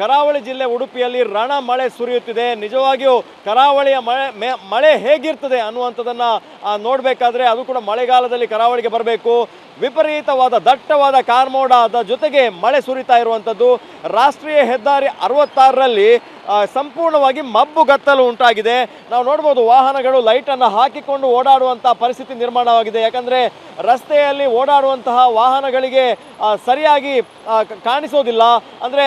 ಕರಾವಳಿ ಜಿಲ್ಲೆ ಉಡುಪಿಯಲ್ಲಿ ರಣ ಮಳೆ ಸುರಿಯುತ್ತಿದೆ. ನಿಜವಾಗಿಯೂ ಕರಾವಳಿಯ ಮಳೆ ಮಳೆ ಹೇಗಿರ್ತದೆ ಅನ್ನುವಂಥದ್ದನ್ನು ನೋಡಬೇಕಾದ್ರೆ ಅದು ಕೂಡ ಮಳೆಗಾಲದಲ್ಲಿ ಕರಾವಳಿಗೆ ಬರಬೇಕು. ವಿಪರೀತವಾದ, ದಟ್ಟವಾದ ಕಾರ್ಮೋಡದ ಜೊತೆಗೆ ಮಳೆ ಸುರಿತಾ ಇರುವಂಥದ್ದು. ರಾಷ್ಟ್ರೀಯ ಹೆದ್ದಾರಿ ಅರವತ್ತಾರರಲ್ಲಿ ಸಂಪೂರ್ಣವಾಗಿ ಮಬ್ಬುಗತ್ತಲು ಉಂಟಾಗಿದೆ. ನಾವು ನೋಡ್ಬೋದು ವಾಹನಗಳು ಲೈಟನ್ನು ಹಾಕಿಕೊಂಡು ಓಡಾಡುವಂಥ ಪರಿಸ್ಥಿತಿ ನಿರ್ಮಾಣವಾಗಿದೆ. ಯಾಕಂದರೆ ರಸ್ತೆಯಲ್ಲಿ ಓಡಾಡುವಂತಹ ವಾಹನಗಳಿಗೆ ಸರಿಯಾಗಿ ಕಾಣಿಸೋದಿಲ್ಲ. ಅಂದರೆ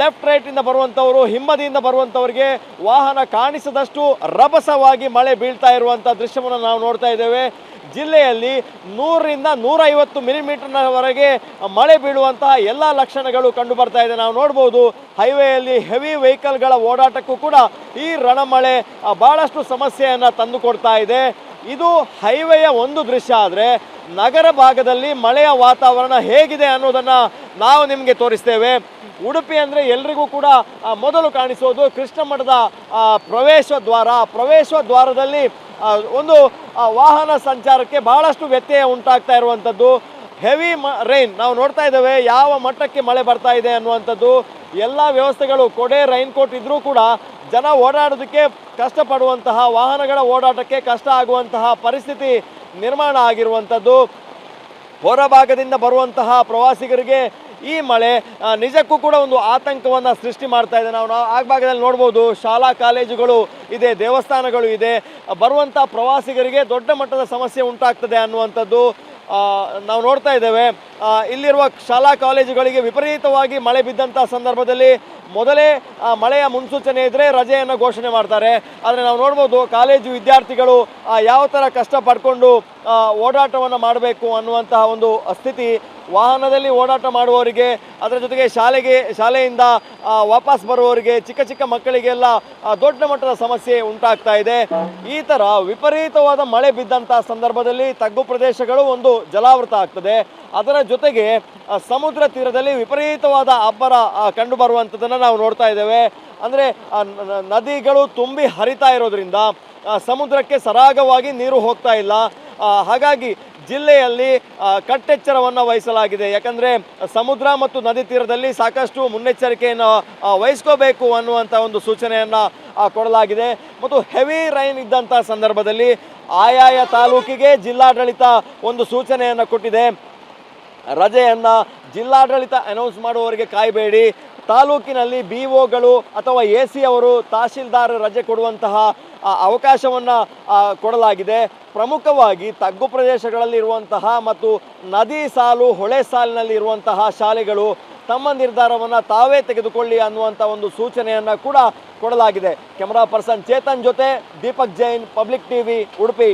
ಲೆಫ್ಟ್ ರೈಟಿಂದ ಬರುವಂಥವರು ಹಿಮ್ಮದಿಯಿಂದ ಬರುವಂಥವರಿಗೆ ವಾಹನ ಕಾಣಿಸದಷ್ಟು ರಭಸವಾಗಿ ಮಳೆ ಬೀಳ್ತಾ ಇರುವಂಥ ದೃಶ್ಯವನ್ನು ನಾವು ನೋಡ್ತಾ ಇದ್ದೇವೆ. ಜಿಲ್ಲೆಯಲ್ಲಿ ನೂರರಿಂದ ನೂರೈವತ್ತು ಮಿಲಿಮೀಟರ್ನವರೆಗೆ ಮಳೆ ಬೀಳುವಂತಹ ಎಲ್ಲ ಲಕ್ಷಣಗಳು ಕಂಡು ಬರ್ತಾ ಇದೆ. ನಾವು ನೋಡ್ಬೋದು ಹೈವೇಯಲ್ಲಿ ಹೆವಿ ವೆಹಿಕಲ್ಗಳ ಓಡಾಟಕ್ಕೂ ಕೂಡ ಈ ರಣಮಳೆ ಭಾಳಷ್ಟು ಸಮಸ್ಯೆಯನ್ನು ತಂದುಕೊಡ್ತಾ ಇದೆ. ಇದು ಹೈವೇಯ ಒಂದು ದೃಶ್ಯ ಆದರೆ ನಗರ ಭಾಗದಲ್ಲಿ ಮಳೆಯ ವಾತಾವರಣ ಹೇಗಿದೆ ಅನ್ನೋದನ್ನು ನಾವು ನಿಮಗೆ ತೋರಿಸ್ತೇವೆ. ಉಡುಪಿ ಅಂದರೆ ಎಲ್ರಿಗೂ ಕೂಡ ಮೊದಲು ಕಾಣಿಸೋದು ಕೃಷ್ಣ ಮಠದ ಪ್ರವೇಶ ದ್ವಾರ. ಪ್ರವೇಶ ದ್ವಾರದಲ್ಲಿ ಒಂದು ವಾಹನ ಸಂಚಾರಕ್ಕೆ ಬಹಳಷ್ಟು ವ್ಯತ್ಯಯ ಉಂಟಾಗ್ತಾ ಇರುವಂಥದ್ದು. ಹೆವಿ ಮ ರೈನ್ ನಾವು ನೋಡ್ತಾ ಇದ್ದೇವೆ, ಯಾವ ಮಟ್ಟಕ್ಕೆ ಮಳೆ ಬರ್ತಾ ಇದೆ ಅನ್ನುವಂಥದ್ದು. ಎಲ್ಲ ವ್ಯವಸ್ಥೆಗಳು, ಕೊಡೆ ರೈನ್ ಕೋಟ್ ಇದ್ರೂ ಕೂಡ ಜನ ಓಡಾಡೋದಕ್ಕೆ ಕಷ್ಟಪಡುವಂತಹ, ವಾಹನಗಳ ಓಡಾಟಕ್ಕೆ ಕಷ್ಟ ಆಗುವಂತಹ ಪರಿಸ್ಥಿತಿ ನಿರ್ಮಾಣ ಆಗಿರುವಂಥದ್ದು. ಹೊರಭಾಗದಿಂದ ಬರುವಂತಹ ಪ್ರವಾಸಿಗರಿಗೆ ಈ ಮಳೆ ನಿಜಕ್ಕೂ ಕೂಡ ಒಂದು ಆತಂಕವನ್ನು ಸೃಷ್ಟಿ ಮಾಡ್ತಾ ಇದೆ. ನಾವು ನಾವು ಆ ಭಾಗದಲ್ಲಿ ನೋಡ್ಬೋದು, ಶಾಲಾ ಕಾಲೇಜುಗಳು ಇದೆ, ದೇವಸ್ಥಾನಗಳು ಇದೆ. ಬರುವಂಥ ಪ್ರವಾಸಿಗರಿಗೆ ದೊಡ್ಡ ಮಟ್ಟದ ಸಮಸ್ಯೆ ಉಂಟಾಗ್ತದೆ ಅನ್ನುವಂಥದ್ದು ನಾವು ನೋಡ್ತಾ ಇದ್ದೇವೆ. ಇಲ್ಲಿರುವ ಶಾಲಾ ಕಾಲೇಜುಗಳಿಗೆ ವಿಪರೀತವಾಗಿ ಮಳೆ ಬಿದ್ದಂಥ ಸಂದರ್ಭದಲ್ಲಿ ಮೊದಲೇ ಮಳೆಯ ಮುನ್ಸೂಚನೆ ಇದ್ದರೆ ರಜೆಯನ್ನು ಘೋಷಣೆ ಮಾಡ್ತಾರೆ. ಆದರೆ ನಾವು ನೋಡ್ಬೋದು ಕಾಲೇಜು ವಿದ್ಯಾರ್ಥಿಗಳು ಯಾವ ಥರ ಕಷ್ಟ ಪಡ್ಕೊಂಡು ಓಡಾಟವನ್ನು ಮಾಡಬೇಕು ಅನ್ನುವಂತಹ ಒಂದು ಸ್ಥಿತಿ ವಾಹನದಲ್ಲಿ ಓಡಾಟ ಮಾಡುವವರಿಗೆ, ಅದರ ಜೊತೆಗೆ ಶಾಲೆಗೆ, ಶಾಲೆಯಿಂದ ವಾಪಸ್ ಬರುವವರಿಗೆ, ಚಿಕ್ಕ ಚಿಕ್ಕ ಮಕ್ಕಳಿಗೆಲ್ಲ ದೊಡ್ಡ ಮಟ್ಟದ ಸಮಸ್ಯೆ ಉಂಟಾಗ್ತಾ ಇದೆ. ಈ ಥರ ವಿಪರೀತವಾದ ಮಳೆ ಬಿದ್ದಂಥ ಸಂದರ್ಭದಲ್ಲಿ ತಗ್ಗು ಪ್ರದೇಶಗಳು ಒಂದು ಜಲಾವೃತ ಆಗ್ತದೆ. ಅದರ ಜೊತೆಗೆ ಸಮುದ್ರ ತೀರದಲ್ಲಿ ವಿಪರೀತವಾದ ಅಬ್ಬರ ಕಂಡು ಬರುವಂಥದ್ದನ್ನು ನಾವು ನೋಡ್ತಾ ಇದ್ದೇವೆ. ಅಂದರೆ ನದಿಗಳು ತುಂಬಿ ಹರಿತಾ ಇರೋದ್ರಿಂದ ಸಮುದ್ರಕ್ಕೆ ಸರಾಗವಾಗಿ ನೀರು ಹೋಗ್ತಾ ಇಲ್ಲ. ಹಾಗಾಗಿ ಜಿಲ್ಲೆಯಲ್ಲಿ ಕಟ್ಟೆಚ್ಚರವನ್ನು ವಹಿಸಲಾಗಿದೆ. ಯಾಕಂದರೆ, ಸಮುದ್ರ ಮತ್ತು ನದಿ ತೀರದಲ್ಲಿ ಸಾಕಷ್ಟು ಮುನ್ನೆಚ್ಚರಿಕೆಯನ್ನು ವಹಿಸ್ಕೋಬೇಕು ಅನ್ನುವಂಥ ಒಂದು ಸೂಚನೆಯನ್ನು ಕೊಡಲಾಗಿದೆ. ಮತ್ತು ಹೆವಿ ರೈನ್ ಇದ್ದಂಥ ಸಂದರ್ಭದಲ್ಲಿ ಆಯಾಯ ತಾಲೂಕಿಗೆ ಜಿಲ್ಲಾಡಳಿತ ಒಂದು ಸೂಚನೆಯನ್ನು ಕೊಟ್ಟಿದೆ. ರಜೆಯನ್ನು ಜಿಲ್ಲಾಡಳಿತ ಅನೌನ್ಸ್ ಮಾಡುವವರಿಗೆ ಕಾಯಬೇಡಿ. ತಾಲೂಕಿನಲ್ಲಿ ಬಿ ಒಗಳು ಅಥವಾ ಎ ಸಿ ಅವರು ತಹಶೀಲ್ದಾರ್ ರಜೆ ಕೊಡುವಂತಹ ಅವಕಾಶವನ್ನು ಕೊಡಲಾಗಿದೆ. ಪ್ರಮುಖವಾಗಿ ತಗ್ಗು ಪ್ರದೇಶಗಳಲ್ಲಿ ಇರುವಂತಹ ಮತ್ತು ನದಿ ಸಾಲು, ಹೊಳೆ ಸಾಲಿನಲ್ಲಿ ಇರುವಂತಹ ಶಾಲೆಗಳು ತಮ್ಮ ನಿರ್ಧಾರವನ್ನು ತಾವೇ ತೆಗೆದುಕೊಳ್ಳಿ ಅನ್ನುವಂಥ ಒಂದು ಸೂಚನೆಯನ್ನು ಕೂಡ ಕೊಡಲಾಗಿದೆ. ಕ್ಯಾಮರಾ ಪರ್ಸನ್ ಚೇತನ್ ಜೊತೆ ದೀಪಕ್ ಜೈನ್, ಪಬ್ಲಿಕ್ ಟಿವಿ, ಉಡುಪಿ.